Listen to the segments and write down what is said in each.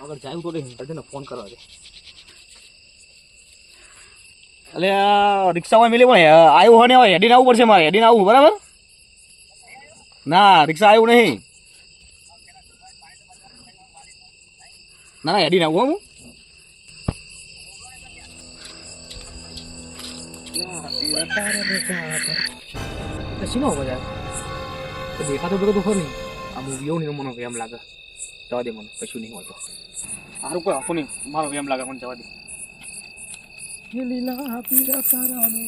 આગળ જાય તો અર્જુનને ફોન કરવા દે. એટલે રિક્ષામાં મિલી પણ આવ્યું હોય ને હવે, હેડીને આવવું પડશે મારે, હેડીને આવવું, બરાબર? ના, રિક્ષા આવ્યું નહીં. ના ના, હેડીને આવું, હું શીનો અવાજ આવે? દેખાતો ભેગો તો ખરું નહીં. આ મૂવી એવું નહીં મને એમ લાગે. જવા દે મને કશું નહીં હોતું સારું કોઈ આખું નહીં મારો એમ લાગે મને જવા દે ये लीला पीरा तारा ने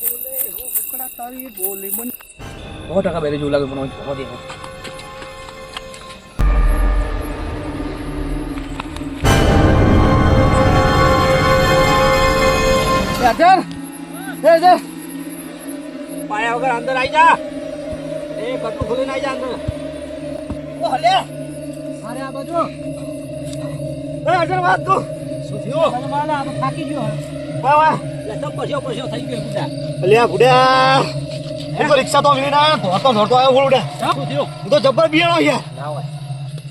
बोले हो बकड़ा तारी बोले मन बहुत टका बेरे जो लागे મને જવા દે અજર એ અજર પાયા વગર અંદર આવી જા એ કટુ ખોલીને આવી જા અંદર ઓ હલે અરે આ બાજુ. એ અજર વાત તું. શું થયું? તમે આ થાકી ગયો વાહ વાહ. એટલે તો પછો પછો થઈ ગયો બુડા અલ્યા બુડા હું તો રિક્ષા તો મિલી ના ધોતો આવ્યો બોલ બુડા શું થયું? હું તો જબ્બર બિયાણો યાર ના હોય.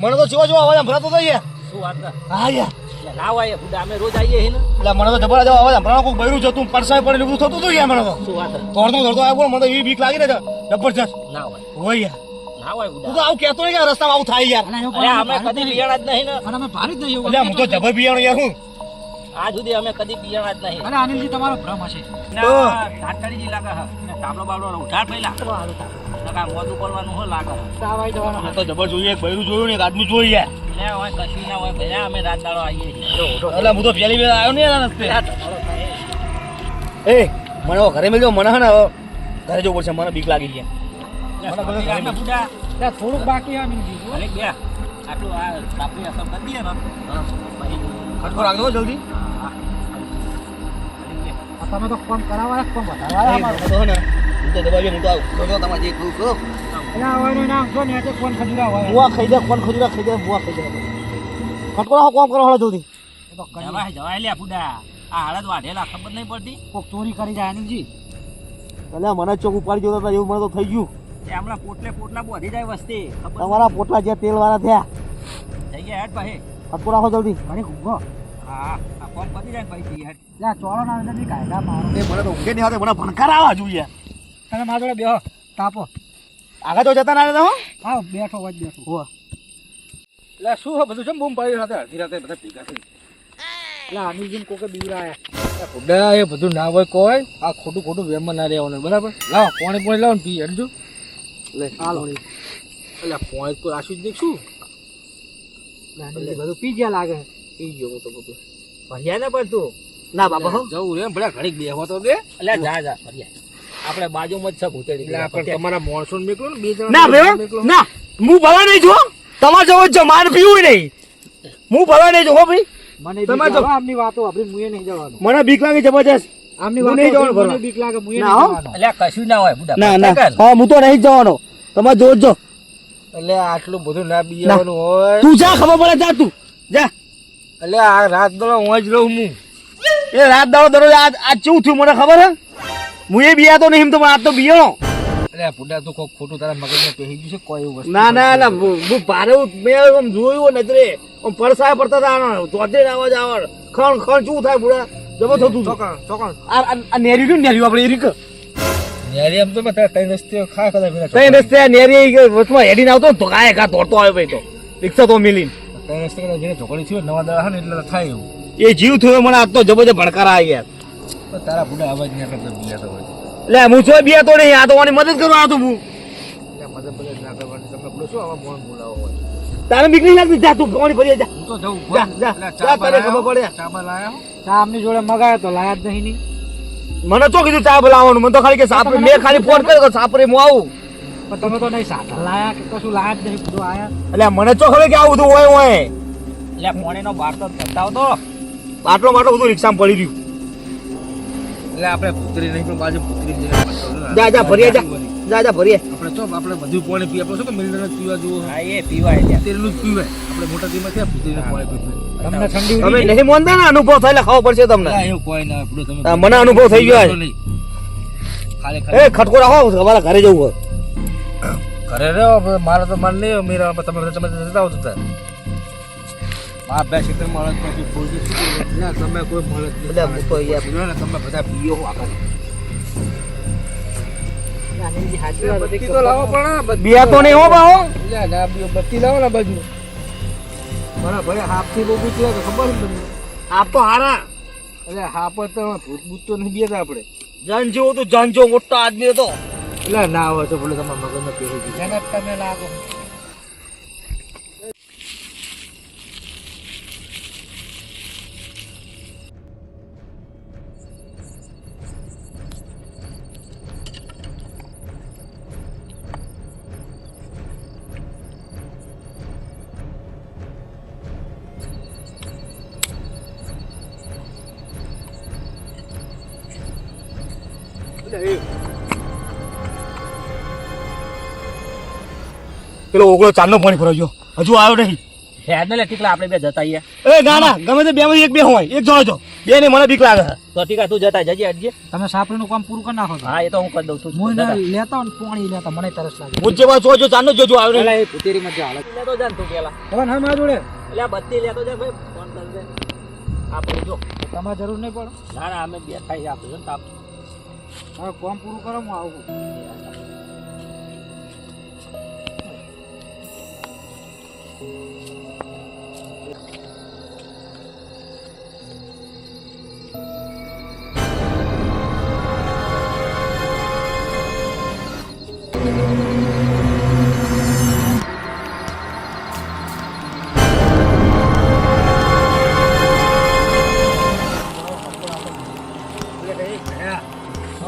મને તો જેવો જેવો અવાજ સંભળાતો હતો યાર શું વાત કર હા યાર ના હોય બુડા અમે રોજ આવીએ હે ને. એટલે મને તો જબર જવા અવાજ સંભળાતો કોઈ બૈરું જતું પડસાય પડે એવું થતું હતું યાર મને તો. શું વાત આવ્યો મને તો એવી બીક લાગી ને જબરજસ્ત ના હોય. હોય યાર. ના હોય તો આવું નહીં થાય યાર. અમે કદી બિયાણા જ નહીં ને. અમે ભારી જ નહીં એટલે હું તો જબર બિયાણો યાર હું. આજ સુધી અમે કદી બિયાણા જ નહીં. અને અનિલજી તમારો ભ્રમ હશે. ટાટડીજી લાગે ને તાબલો બાબલો ઉઠાડ પહેલા નકા મોઢું પડવાનું હો લાગે? તાવાઈ જવાનો તો જબર જોઈએ એક બૈરું જોયું ને એક આદમી જોયું લે હોય કશું ના હોય. ભેરા અમે રાત દાડો આવીએ એટલે હું તો પહેલી વાર આવ્યો ને રસ્તે. એ મને ઘરે મળ્યો મને હે ને ઘરે જવું પડશે. મને બીક લાગી ગયા ત્યાં થોડુંક બાકી આમ અનિલજી અરે બે. આટલું આ તાપની અસર કરી દે ને ખટકો રાખજો જલ્દી. તમે તો ફોન કરાવવા ફોન વધારવા અમારો. તો હે ને હું તો દબાવી હું તો આવું. જો જો તમારે જે કહું કરો એટલે આ હોય નામ જો ને એટલે ફોન ખજુરા હોય. બુઆ ખાઈ દે ફોન ખજુરા ખાઈ દે બુઆ ખાઈ દે. ખટકો રાખો કોમ કરો હળો જલ્દી. એ તો કરી. જવાય જવાય લે ફૂડા આ હાલત વાઢેલા ખબર નહીં પડતી. કોક ચોરી કરી જાય અનિલજી એટલે મને ચોક ઉપાડી જોતા એવું મને તો થઈ ગયું. એ હમણાં પોટલે પોટલા બોધી જાય વસ્તી. તમારા પોટલા જે તેલ વાળા થયા. થઈ ગયા હેડ ભાઈ. ખટકો રાખો જલ્દી. ઘણી ઘૂંઘો હા આ ફોર્મ પતી જાય ભાઈ હેડ. એટલે ચોળો ના અંદરની કાયદા મારો એ મને તો ઊંઘે નહીં આવે મને ભણકાર આવવા જોઈએ. તમે મારા જોડે બેહો. તાપો. આગળ તો જતા ના રહેતા હો. હા બેઠો વચ બેઠો. હો એટલે શું હે બધું? જમ બૂમ પાડી રાતે અડધી રાતે બધા ભેગા થઈ એટલે અનિલજી કોકે બીવરાયા ખોડા એ બધું ના હોય કોઈ. આ ખોટું ખોટું વેમમાં ના રહેવાનું બરાબર? લાવો પોણી પોણી લાવો ને પી હડજો. લે હાલો. એટલે પોણી તો રાશી જ દેખશું. બધું પી ગયા લાગે. પી ગયો હું તો બધું. ભર્યા ને પણ તું ના બાબા હો. જવું રે ભલે ઘડીક બેહો તો દે એટલે જા જા ભર્યા. આપણે બાજુમાં જ છે ભૂતેડી તમારા માણસો મેકલો ને બે જણા ના ભાઈ ના હું ભલા નહીં છું હો. તમારે જવો જ મારે પીવું નહીં. હું ભલા નહીં છું હો ભાઈ. મને તમારે જો- આમની વાતો આપણી મુએ નહીં જવાનું. મને બીક લાગે જબરજસ્ત. આમની હું વાતો નહીં જવાનું આપણી ભરવા. મને બીક લાગે મુએ ના, નહીં હો. જવાનું. એટલે કશું ના હોય બુડા ના ના. હા હું તો નહીં જવાનો. તમારે જોજ. એટલે આટલું બધું ના બીવાનું હોય. તું જા ખબર પડે જા તું. જા. એટલે આ રાત દડો હું જ રહું હું એ રાત દાડો દરરોજ આજ આજ કેવું થયું મને ખબર હે? હું એ બિયા તો નહીં એમ તો આજ તો બિયાણો. અરે પુડા તો કોક ખોટું તારા મગજમાં પહેરી ગયું છે કોઈ એવું વસ્તુ ના ના ના હું હું ભારે મેં આમ જોયું નજરે. આમ પડસાય પડતા હતા ચોધે અવાજ આવે. ખણ ખણ શું થાય બુડા જબર થતું ચોકણ ચોકણ. આ નેરી રહ્યું નેરી આપણે એ રીક નેરી એમ તો તારા ત્રણ રસ્તે ખા કદા પેલા તઈ રસ્તે નેરી વચમાં હેડીને આવતો તો કાંઈ કા તોડતો આવ્યો ભાઈ તો. રિક્ષા તો મિલીને. ત્રણ રસ્તે કદા જેને ઝોકડી થયો નવા દડા ને એટલે થાય એવું. એ જીવ થયો મને આજ તો જબરજસ્ત ભડકારા આવી યાર. પણ તારા પુડા અવાજ ના કરતા બીયા તો એટલે હું છો તો નહીં આ તો મદદ કરવા હતો હું એટલે મદદ મદદ ના કરવાની શું આવા મોણ બોલાવો હોય? તારે નીકળી જા જા તું પાણી ભરી જા. હું તો જઉં જા, જા. જા, તને ખબર પડે. ચા આમની જોડે મગાયો તો લાયા જ નહીં ની. મને તો કીધું ચા બોલાવવાનું મને તો ખાલી કે સાપરે મેં ખાલી ફોન કર્યો કે સાપરે હું આવું. પણ તમે તો નહીં સાધન લાયા કે કશું લાયા જ નહીં બધું આયા. એટલે મને તો ખબર કે આવું બધું હોય હોય. એટલે પોણીનો બાર તો બતાવતો આટલો બધું રિક્ષામાં પડી રહ્યું. એટલે આપણે પુત્રી નહીં પણ બાજુ પુત્રી જા જા ભરીએ જા. જા જા ભરીએ. આપણે તો આપણે બધું પાણી પીએ. આપણે શું કે મિલર પીવા જેવું હા એ પીવાય લ્યા. તેલનું જ પીવાય. આપણે મોટા દીમાં છે પુત્રીને પાણી પીવું તમને ઠંડી તમે નહીં મોંદા ને? અનુભવ થાય એટલે ખબર પડશે તમને. એવું કોઈ ના આપણું તમે મને અનુભવ થઈ ગયો એ ખાલી ખટકો રાખો તમારા ઘરે જવું હોય. ઘરે રહ્યો મારે તો મન નહીં મેરા તમે તમે જતા આવો તો ત્યાં. આ બે ક્ષેત્ર મળે તમે કોઈ મળે એટલે તમે બધા પીઓ આખા આગળ. બત્તી તો લાવો પણ બિયા તો નહીં હો બાહો. લે, ના બીઓ બત્તી લાવો ને બાજુ. મારા ભાઈ હાથથી બહુ પૂછ્યું તો ખબર તમને? તો હારા. એટલે હા તો ભૂત ભૂત તો નહીં બીતા આપણે. જાન જેવો તો જાન જેવો મોટો આદમી હતો. એટલે ના હોય તો બોલે તમારા મગજમાં પહેરી ગયું તમે લાગો. પેલો ઓગળો ચાંદનો પાણી ભરાઈ ગયો. હજુ આવ્યો નહીં. હેડ ને લે ટીકલા આપણે બે જતા અહીંયા એ ના ના ગમે તે બે માંથી એક બે હોય એક જણો છો બે ને મને બીક લાગે. તો ટીકા તું જતા જજે અડજે તમે સાપડીનું કામ પૂરું કરી નાખો હા એ તો હું કરી દઉં છું. હું. લેતા ને પાણી લેતા મને તરસ લાગે. હું જેવા છો જો ચાંદનો જોજો આવ્યો નહીં. એ પુતેરીમાં જે હાલ. લેતો જા તું પેલા. હવે ના મારા જોડે. એટલે આ બત્તી લેતો જા ભાઈ ફોન કરજે. આપણે જો. તમારે જરૂર નહીં પડે. ના ના અમે બે થાય આપણે જો ને તાપ. હવે કામ પૂરું કરો હું આવું.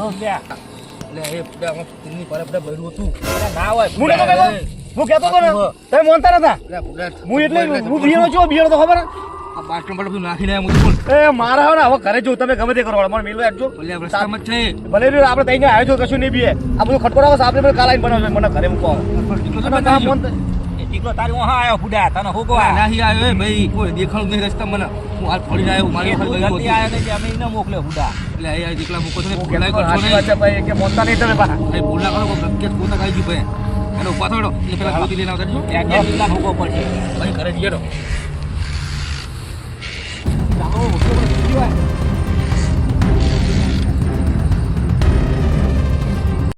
એટલે એ બધા પુતેરીની પર બધા બૈરું હતું. ના હોય? હું કહેતો હતો ને તમે માનતા નતા? હું એટલે હું બિયાનો છું બિયાનો તો ખબર? બાટલો બાટલો બધું હું એ મારા હવે હવે ઘરે જો તમે ગમે તે કરો મને મેલવા આપજો રસ્તામાં છે. ભલે ને આપણે તઈને આવ્યો છો કશું નહીં બીએ. આ બધું ખટકોડ બસ આપણે બધું કાલાઈને બનાવજો મને ઘરે મૂકો ટીકલો તારી ઓહા આવ્યો ફુડા. તને હું કહું? નાહી આવ્યો એ ભાઈ કોઈ દેખાણું નહીં રસ્તા મને. હું હાલ ફરીને આવ્યો મારી વખત ગયું આવ્યો નહીં અમે એને મોકલ્યો ફુડા. એટલે આ દીકલા મૂકો હું કરશો નહીં. ભાઈ કે મોનતા નહીં તમે ભાઈ ભૂલ કરો કે પોતા ખાઈ ભાઈ. એનો ઊભા થયો એટલે પેલા ગોતી લઈને આવતા રહેજો. એક લીલા ભોગવો પડશે. ભાઈ ઘરે જઈએ